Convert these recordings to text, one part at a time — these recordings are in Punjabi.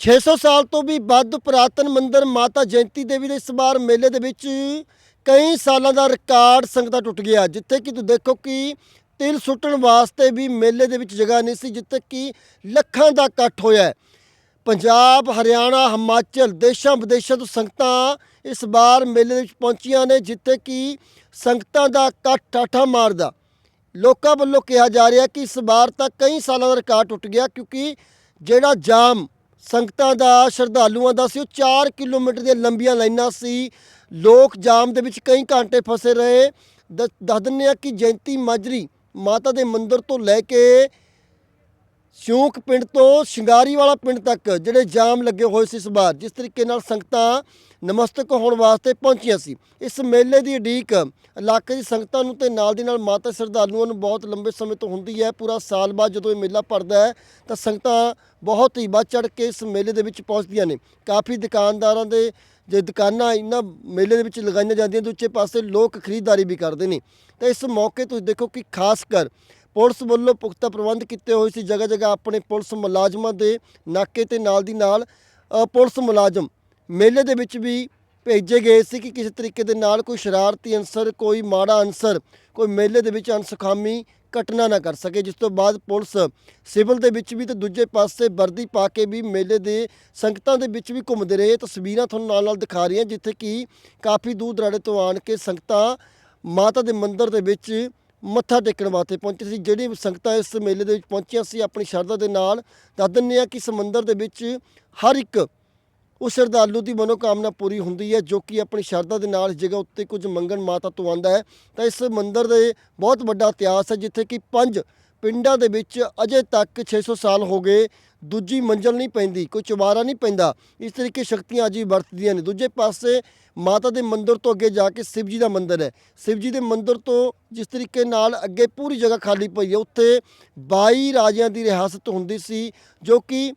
600 ਸਾਲ ਤੋਂ ਵੀ ਵੱਧ ਪੁਰਾਤਨ ਮੰਦਿਰ ਮਾਤਾ ਜੈਂਤੀ ਦੇਵੀ ਦੇ ਇਸ ਵਾਰ ਮੇਲੇ ਦੇ ਵਿੱਚ ਕਈ ਸਾਲਾਂ ਦਾ ਰਿਕਾਰਡ ਸੰਗਤਾਂ ਟੁੱਟ ਗਿਆ, ਜਿੱਥੇ ਕਿ ਤੁਸੀਂ ਦੇਖੋ ਕਿ ਤਿਲ ਸੁੱਟਣ ਵਾਸਤੇ ਵੀ ਮੇਲੇ ਦੇ ਵਿੱਚ ਜਗ੍ਹਾ ਨਹੀਂ ਸੀ, ਜਿੱਥੇ ਕਿ ਲੱਖਾਂ ਦਾ ਇਕੱਠ ਹੋਇਆ ਪੰਜਾਬ, ਹਰਿਆਣਾ, ਹਿਮਾਚਲ ਦੇਸ਼ਾਂ ਵਿਦੇਸ਼ਾਂ ਤੋਂ ਸੰਗਤਾਂ ਇਸ ਵਾਰ ਮੇਲੇ ਦੇ ਵਿੱਚ ਪਹੁੰਚੀਆਂ ਨੇ, ਜਿੱਥੇ ਕਿ ਸੰਗਤਾਂ ਦਾ ਇਕੱਠ ਠਾਠਾ ਮਾਰਦਾ। ਲੋਕਾਂ ਵੱਲੋਂ ਕਿਹਾ ਜਾ ਰਿਹਾ ਕਿ ਇਸ ਵਾਰ ਤਾਂ ਕਈ ਸਾਲਾਂ ਦਾ ਰਿਕਾਰਡ ਟੁੱਟ ਗਿਆ, ਕਿਉਂਕਿ ਜਿਹੜਾ ਜਾਮ ਸੰਗਤਾਂ ਦਾ, ਸ਼ਰਧਾਲੂਆਂ ਦਾ ਸੀ। ਉਹ 4 ਕਿਲੋਮੀਟਰ ਦੀਆਂ ਲੰਬੀਆਂ ਲਾਈਨਾਂ ਸੀ। ਲੋਕ ਜਾਮ ਦੇ ਵਿੱਚ ਕਈ ਘੰਟੇ ਫਸੇ ਰਹੇ। ਦ- ਦੱਸ ਦਿੰਦੇ ਆ ਕਿ ਜੈਂਤੀ ਮਾਜਰੀ ਮਾਤਾ ਦੇ ਮੰਦਿਰ ਤੋਂ ਲੈ ਕੇ ਸਿਉਂਕ ਪਿੰਡ ਤੋਂ ਸ਼ਿੰਗਾਰੀ ਵਾਲਾ ਪਿੰਡ ਤੱਕ ਜਿਹੜੇ ਜਾਮ ਲੱਗੇ ਹੋਏ ਸੀ ਇਸ ਵਾਰ, ਜਿਸ ਤਰੀਕੇ ਨਾਲ ਸੰਗਤਾਂ ਨਮਸਤਕ ਹੋਣ ਵਾਸਤੇ ਪਹੁੰਚੀਆਂ ਸੀ। ਇਸ ਮੇਲੇ ਦੀ ਉਡੀਕ ਇਲਾਕੇ ਦੀ ਸੰਗਤਾਂ ਨੂੰ ਤੇ ਨਾਲ ਦੀ ਨਾਲ ਮਾਤਾ ਸ਼ਰਧਾਲੂਆਂ ਨੂੰ ਬਹੁਤ ਲੰਬੇ ਸਮੇਂ ਤੋਂ ਹੁੰਦੀ ਹੈ। ਪੂਰਾ ਸਾਲ ਬਾਅਦ ਜਦੋਂ ਇਹ ਮੇਲਾ ਭਰਦਾ ਹੈ, ਤਾਂ ਸੰਗਤਾਂ ਬਹੁਤ ਹੀ ਵੱਧ ਚੜ ਕੇ ਇਸ ਮੇਲੇ ਦੇ ਵਿੱਚ ਪਹੁੰਚਦੀਆਂ ਨੇ। ਕਾਫੀ ਦੁਕਾਨਦਾਰਾਂ ਦੇ ਜੇ ਦੁਕਾਨਾਂ ਇਹਨਾਂ ਮੇਲੇ ਦੇ ਵਿੱਚ ਲਗਾਈਆਂ ਜਾਂਦੀਆਂ, ਦੂਜੇ ਪਾਸੇ ਲੋਕ ਖਰੀਦਦਾਰੀ ਵੀ ਕਰਦੇ ਨੇ। ਤਾਂ ਇਸ ਮੌਕੇ ਤੁਸੀਂ ਦੇਖੋ ਕਿ ਖਾਸ ਕਰ ਪੁਲਿਸ ਵੱਲੋਂ ਪੁਖਤਾ ਪ੍ਰਬੰਧ ਕੀਤੇ ਹੋਏ ਸੀ। ਜਗ੍ਹਾ ਜਗ੍ਹਾ ਆਪਣੇ ਪੁਲਿਸ ਮੁਲਾਜ਼ਮਾਂ ਦੇ ਨਾਕੇ ਤੇ ਨਾਲ ਦੀ ਨਾਲ ਪੁਲਿਸ ਮੁਲਾਜ਼ਮ ਮੇਲੇ ਦੇ ਵਿੱਚ ਵੀ ਭੇਜੇ ਗਏ ਸੀ ਕਿ ਕਿਸੇ ਤਰੀਕੇ ਦੇ ਨਾਲ ਕੋਈ ਸ਼ਰਾਰਤੀ ਅਨਸਰ, ਕੋਈ ਮਾੜਾ ਅਨਸਰ, ਕੋਈ ਮੇਲੇ ਦੇ ਵਿੱਚ ਅਨਸਖਾਮੀ ਘਟਨਾ ਨਾ ਕਰ ਸਕੇ। ਜਿਸ ਤੋਂ ਬਾਅਦ ਪੁਲਿਸ ਸਿਵਲ ਦੇ ਵਿੱਚ ਵੀ ਤੇ ਦੂਜੇ ਪਾਸੇ ਵਰਦੀ ਪਾ ਕੇ ਵੀ ਮੇਲੇ ਦੇ ਸੰਗਤਾਂ ਦੇ ਵਿੱਚ ਵੀ ਘੁੰਮਦੇ ਰਹੇ। ਤਸਵੀਰਾਂ ਤੁਹਾਨੂੰ ਨਾਲ ਨਾਲ ਦਿਖਾ ਰਹੀਆਂ, ਜਿੱਥੇ ਕਿ ਕਾਫੀ ਦੂਰ ਦਰਾੜੇ ਤੋਂ ਆਣ ਕੇ ਸੰਗਤਾਂ ਮਾਤਾ ਦੇ ਮੰਦਿਰ ਦੇ ਵਿੱਚ ਮੱਥਾ ਟੇਕਣ ਵਾਸਤੇ ਪਹੁੰਚੇ ਸੀ, ਜਿਹੜੀ ਸੰਗਤਾਂ ਇਸ ਮੇਲੇ ਦੇ ਵਿੱਚ ਪਹੁੰਚੀਆਂ ਸੀ, ਆਪਣੀ ਸ਼ਰਧਾ ਦੇ ਨਾਲ ਦੱਸ ਦਿੰਦੇ ਆ ਕਿ ਇਸ ਮੰਦਿਰ ਦੇ ਵਿੱਚ ਹਰ ਇੱਕ ਉਸ ਸ਼ਰਧਾਲੂ ਦੀ ਮਨੋਕਾਮਨਾ ਪੂਰੀ ਹੁੰਦੀ ਹੈ, ਜੋ ਕਿ ਆਪਣੀ ਸ਼ਰਧਾ ਦੇ ਨਾਲ ਇਸ ਜਗ੍ਹਾ ਉੱਤੇ ਕੁਝ ਮੰਗਣ ਮਾਤਾ ਤੋਂ ਆਂਦਾ ਹੈ। ਤਾਂ ਇਸ ਮੰਦਿਰ ਦੇ ਬਹੁਤ ਵੱਡਾ ਇਤਿਹਾਸ ਹੈ, ਜਿੱਥੇ ਕਿ ਪੰਜ ਪਿੰਡਾਂ ਦੇ ਵਿੱਚ ਅਜੇ ਤੱਕ 600 ਸਾਲ ਹੋ ਗਏ, ਦੂਜੀ ਮੰਜ਼ਲ ਨਹੀਂ ਪੈਂਦੀ, ਕੋਈ ਚੁਬਾਰਾ ਨਹੀਂ ਪੈਂਦਾ। ਇਸ ਤਰੀਕੇ ਸ਼ਕਤੀਆਂ ਅੱਜ ਵੀ ਵਰਤਦੀਆਂ ਨੇ। ਦੂਜੇ ਪਾਸੇ ਮਾਤਾ ਦੇ ਮੰਦਿਰ ਤੋਂ ਅੱਗੇ ਜਾ ਕੇ ਸ਼ਿਵ ਜੀ ਦਾ ਮੰਦਿਰ ਹੈ। ਸ਼ਿਵ ਜੀ ਦੇ ਮੰਦਿਰ ਤੋਂ ਜਿਸ ਤਰੀਕੇ ਨਾਲ ਅੱਗੇ ਪੂਰੀ ਜਗ੍ਹਾ ਖਾਲੀ ਪਈ ਹੈ, ਉੱਥੇ 22 ਰਾਜਿਆਂ ਦੀ ਰਿਆਸਤ ਹੁੰਦੀ ਸੀ, ਜੋ ਕਿ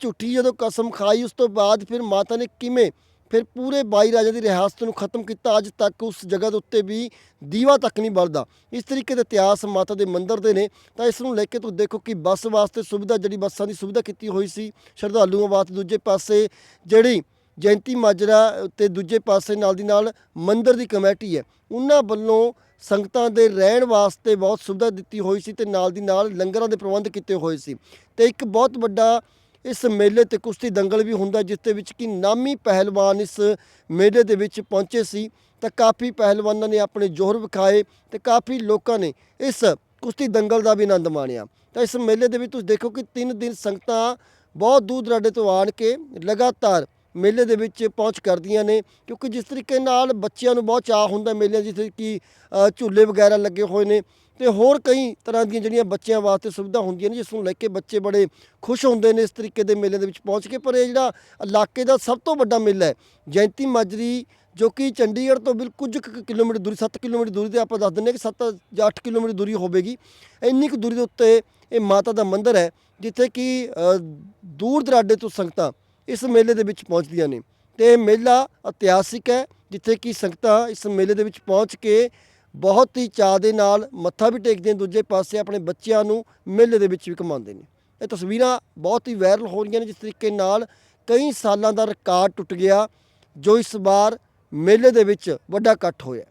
ਝੂਠੀ ਜਦੋਂ ਕਸਮ ਖਾਈ, ਉਸ ਤੋਂ ਬਾਅਦ ਫਿਰ ਮਾਤਾ ਨੇ ਕਿਵੇਂ ਫਿਰ ਪੂਰੇ 22 ਰਾਜਿਆਂ ਦੀ ਰਿਆਸਤ ਨੂੰ ਖਤਮ ਕੀਤਾ। ਅੱਜ ਤੱਕ ਉਸ ਜਗ੍ਹਾ ਦੇ ਉੱਤੇ ਵੀ ਦੀਵਾ ਤੱਕ ਨਹੀਂ ਬਲਦਾ। ਇਸ ਤਰੀਕੇ ਦੇ ਇਤਿਹਾਸ ਮਾਤਾ ਦੇ ਮੰਦਿਰ ਦੇ ਨੇ। ਤਾਂ ਇਸ ਨੂੰ ਲੈ ਕੇ ਤੁਸੀਂ ਦੇਖੋ ਕਿ ਬੱਸ ਵਾਸਤੇ ਸੁਵਿਧਾ, ਜਿਹੜੀ ਬੱਸਾਂ ਦੀ ਸੁਵਿਧਾ ਕੀਤੀ ਹੋਈ ਸੀ, ਸ਼ਰਧਾਲੂਆਂ ਵਾਸਤੇ ਦੂਜੇ ਪਾਸੇ ਜਿਹੜੀ ਜੈਂਤੀ ਮਾਜਰਾ ਤੇ ਦੂਜੇ ਪਾਸੇ ਨਾਲ ਦੀ ਨਾਲ ਮੰਦਿਰ ਦੀ ਕਮੇਟੀ ਹੈ। ਉਹਨਾਂ ਵੱਲੋਂ ਸੰਗਤਾਂ ਦੇ ਰਹਿਣ ਵਾਸਤੇ ਬਹੁਤ ਸੁਵਿਧਾ ਦਿੱਤੀ ਹੋਈ ਸੀ ਤੇ ਨਾਲ ਦੀ ਨਾਲ ਲੰਗਰਾਂ ਦੇ ਪ੍ਰਬੰਧ ਕੀਤੇ ਹੋਏ ਸੀ। ਤੇ ਇੱਕ ਬਹੁਤ ਵੱਡਾ ਇਸ ਮੇਲੇ ਤੇ ਕੁਸ਼ਤੀ ਦੰਗਲ ਵੀ ਹੁੰਦਾ ਜਿਸ ਦੇ ਵਿੱਚ ਕਿ ਨਾਮੀ ਪਹਿਲਵਾਨ ਇਸ ਮੇਲੇ ਦੇ ਵਿੱਚ ਪਹੁੰਚੇ ਸੀ। ਤਾਂ ਕਾਫੀ ਪਹਿਲਵਾਨਾਂ ਨੇ ਆਪਣੇ ਜੋਹਰ ਵਿਖਾਏ ਤੇ ਕਾਫੀ ਲੋਕਾਂ ਨੇ ਇਸ ਕੁਸ਼ਤੀ ਦੰਗਲ ਦਾ ਵੀ ਆਨੰਦ ਮਾਣਿਆ। ਤਾਂ ਇਸ ਮੇਲੇ ਦੇ ਵਿੱਚ ਤੁਸੀਂ ਦੇਖੋ ਕਿ 3 ਦਿਨ ਸੰਗਤਾਂ ਬਹੁਤ ਦੂਰ ਦਰਾਡੇ ਤੋਂ ਆਣ ਕੇ ਲਗਾਤਾਰ ਮੇਲੇ ਦੇ ਵਿੱਚ ਪਹੁੰਚ ਕਰਦੀਆਂ ਨੇ, ਕਿਉਂਕਿ ਜਿਸ ਤਰੀਕੇ ਨਾਲ ਬੱਚਿਆਂ ਨੂੰ ਬਹੁਤ ਚਾਹ ਹੁੰਦਾ ਮੇਲਿਆਂ ਜਿੱਥੇ ਕਿ ਝੂਲੇ ਵਗੈਰਾ ਲੱਗੇ ਹੋਏ ਨੇ, ਤੇ ਹੋਰ ਕਈ ਤਰ੍ਹਾਂ ਦੀਆਂ ਜਿਹੜੀਆਂ ਬੱਚਿਆਂ ਵਾਸਤੇ ਸੁਵਿਧਾ ਹੁੰਦੀਆਂ ਨੇ, ਜਿਸ ਨੂੰ ਲੈ ਕੇ ਬੱਚੇ ਬੜੇ ਖੁਸ਼ ਹੁੰਦੇ ਨੇ ਇਸ ਤਰੀਕੇ ਦੇ ਮੇਲੇ ਦੇ ਵਿੱਚ ਪਹੁੰਚ ਕੇ, ਪਰ ਇਹ ਜਿਹੜਾ ਇਲਾਕੇ ਦਾ ਸਭ ਤੋਂ ਵੱਡਾ ਮੇਲਾ ਹੈ, ਜੈਂਤੀ ਮਾਜਰੀ, ਜੋ ਕਿ ਚੰਡੀਗੜ੍ਹ ਤੋਂ ਬਿਲਕੁਲ ਕੁਝ ਕੁ ਕਿਲੋਮੀਟਰ ਦੂਰੀ 7 ਕਿਲੋਮੀਟਰ ਦੂਰੀ ਤੇ ਆਪਾਂ ਦੱਸ ਦਿੰਦੇ ਹਾਂ ਕਿ 7 ਜਾਂ 8 ਕਿਲੋਮੀਟਰ ਦੂਰੀ ਹੋਵੇਗੀ, ਇੰਨੀ ਕੁ ਦੂਰੀ ਦੇ ਉੱਤੇ ਇਹ ਮਾਤਾ ਦਾ ਮੰਦਿਰ ਹੈ, ਜਿੱਥੇ ਕਿ ਦੂਰ ਦਰਾਡੇ ਤੋਂ ਸੰਗਤਾਂ ਇਸ ਮੇਲੇ ਦੇ ਵਿੱਚ ਪਹੁੰਚਦੀਆਂ ਨੇ। ਤੇ ਇਹ ਮੇਲਾ ਇਤਿਹਾਸਿਕ ਹੈ, ਜਿੱਥੇ ਕਿ ਸੰਗਤਾਂ ਇਸ ਮੇਲੇ ਦੇ ਵਿੱਚ ਪਹੁੰਚ ਕੇ ਬਹੁਤ ਹੀ ਚਾਅ ਦੇ ਨਾਲ ਮੱਥਾ ਵੀ ਟੇਕਦੇ ਨੇ ਦੂਜੇ ਪਾਸੇ ਆਪਣੇ ਬੱਚਿਆਂ ਨੂੰ ਮੇਲੇ ਦੇ ਵਿੱਚ ਵੀ ਕਮਾਉਂਦੇ ਨੇ। ਇਹ ਤਸਵੀਰਾਂ ਬਹੁਤ ਹੀ ਵਾਇਰਲ ਹੋ ਰਹੀਆਂ ਨੇ, ਜਿਸ ਤਰੀਕੇ ਨਾਲ ਕਈ ਸਾਲਾਂ ਦਾ ਰਿਕਾਰਡ ਟੁੱਟ ਗਿਆ, ਜੋ ਇਸ ਵਾਰ ਮੇਲੇ ਦੇ ਵਿੱਚ ਵੱਡਾ ਇਕੱਠ ਹੋਇਆ।